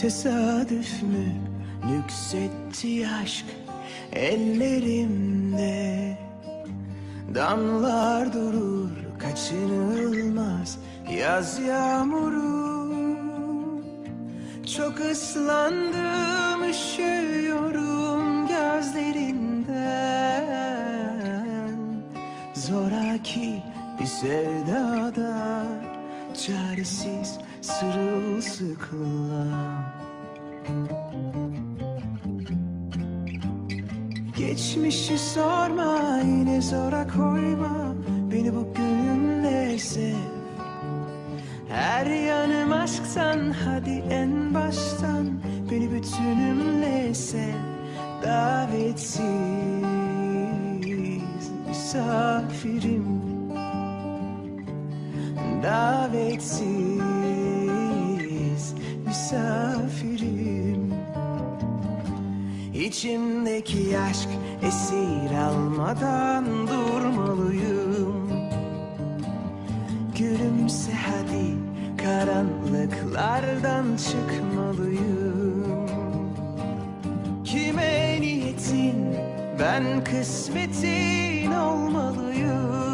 Tesadüf mü nüksetti aşk ellerimde. Damlar durur kaçınılmaz yaz yağmuru. Çok ıslandım üşüyorum gözlerinden. Zoraki bir sevdada çaresiz sırılsıklam. Geçmişi sorma yine zora koyma. Beni bugünle sev. Her yanım aşktan hadi en baştan. Beni bütünümle sev. Davetsiz misafirim Davetsiz misafirim. İçimdeki aşk esir almadan durmalıyım. Gülümse hadi karanlıklardan çıkmalıyım. Kime niyetin? Ben kısmetin olmalıyım